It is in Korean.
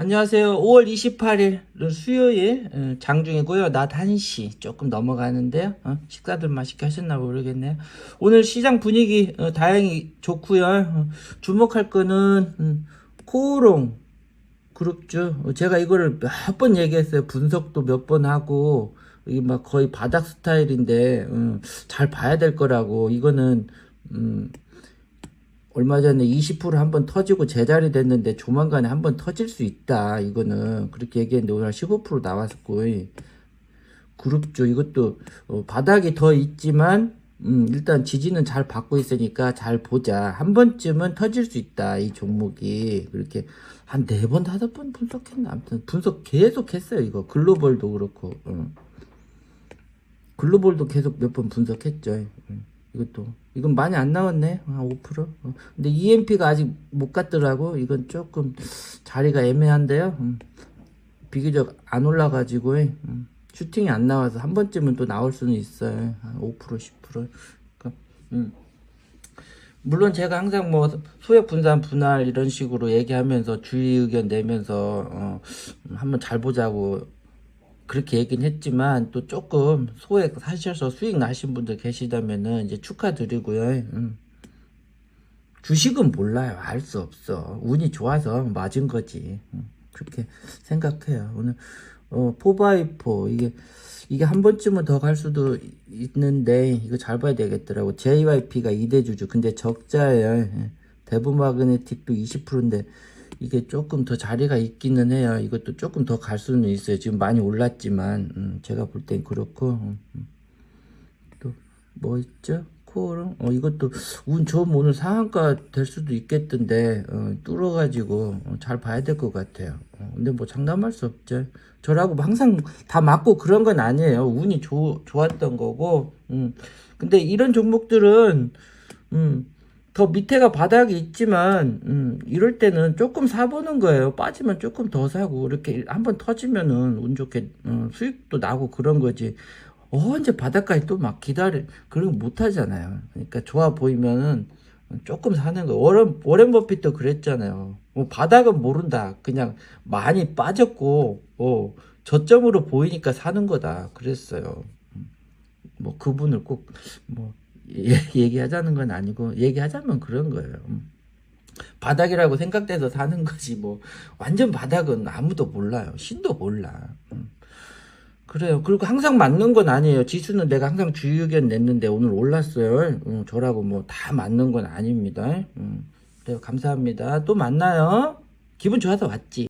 안녕하세요. 5월 28일 수요일 어, 장중이고요. 낮 1시 조금 넘어가는데요. 어, 식사들 맛있게 하셨나 모르겠네요. 오늘 시장 분위기 어, 다행히 좋고요. 어, 주목할 거는 음, 코오롱 그룹주. 어, 제가 이거를 몇 번 얘기했어요. 분석도 몇 번 하고 이게 막 거의 바닥 스타일인데 음, 잘 봐야 될 거라고 이거는 음, 얼마 전에 20% 한번 터지고 제자리 됐는데 조만간에 한번 터질 수 있다. 이거는 그렇게 얘기했는데 오늘 15% 나왔고 그룹주 이것도 어, 바닥이 더 있지만 음, 일단 지지는 잘 받고 있으니까 잘 보자. 한 번쯤은 터질 수 있다. 이 종목이 그렇게 한 네 번 다섯 번 분석했나 아무튼 분석 계속 했어요. 이거 글로벌도 그렇고 어. 글로벌도 계속 몇 번 분석했죠. 음. 이것도 이건 많이 안 나왔네 한 5%. 어. 근데 EMP가 아직 못 갔더라고. 이건 조금 자리가 애매한데요. 음. 비교적 안 올라가지고 음. 슈팅이 안 나와서 한 번쯤은 또 나올 수는 있어요. 한 5% 10%. 그러니까, 음. 물론 제가 항상 뭐 소액 분산 분할 이런 식으로 얘기하면서 주의 의견 내면서 어, 음, 한번 잘 보자고 그렇게 얘기는 했지만 또 조금 소액 사셔서 수익 나신 분들 계시다면은 이제 축하드리고요. 음. 주식은 몰라요. 알 수 없어. 운이 좋아서 맞은 거지. 음. 그렇게 생각해요. 오늘 어, 포바이포 이게 이게 한 번쯤은 더 갈 수도 있는데 이거 잘 봐야 되겠더라고. JYP가 2대 주주. 근데 적자예요. 예. 대부 마그네틱도 20%인데 이게 조금 더 자리가 있기는 해요. 이것도 조금 더 갈 수는 있어요. 지금 많이 올랐지만 음, 제가 볼 땐 그렇고 음, 음. 또뭐 있죠? 코어롱 어 이것도 운 좋으면 오늘 상한가 될 수도 있겠던데 어, 뚫어가지고 어, 잘 봐야 될 것 같아요. 어, 근데 뭐 장담할 수 없죠. 저라고 뭐 항상 다 맞고 그런 건 아니에요. 운이 좋 좋았던 거고. 음. 근데 이런 종목들은 음. 더 밑에가 바닥이 있지만 음, 이럴 때는 조금 사보는 거예요. 빠지면 조금 더 사고 이렇게 한번 터지면은 운 좋게 어, 수익도 나고 그런 거지. 언제 바닥까지 또 막 기다려 그런 거못 하잖아요. 그러니까 좋아 보이면은 조금 사는 거. 워렌 워렌 버핏도 그랬잖아요. 뭐 바닥은 모른다. 그냥 많이 빠졌고 어, 저점으로 보이니까 사는 거다. 그랬어요. 음. 뭐 그분을 꼭뭐 얘기하자는 건 아니고 얘기하자면 그런 거예요. 음. 바닥이라고 생각돼서 사는 거지 뭐 완전 바닥은 아무도 몰라요. 신도 몰라. 음. 그래요. 그리고 항상 맞는 건 아니에요. 지수는 내가 항상 주의 의견 냈는데 오늘 올랐어요. 음, 저라고 뭐 다 맞는 건 아닙니다. 음. 그래요. 감사합니다. 또 만나요. 기분 좋아서 왔지.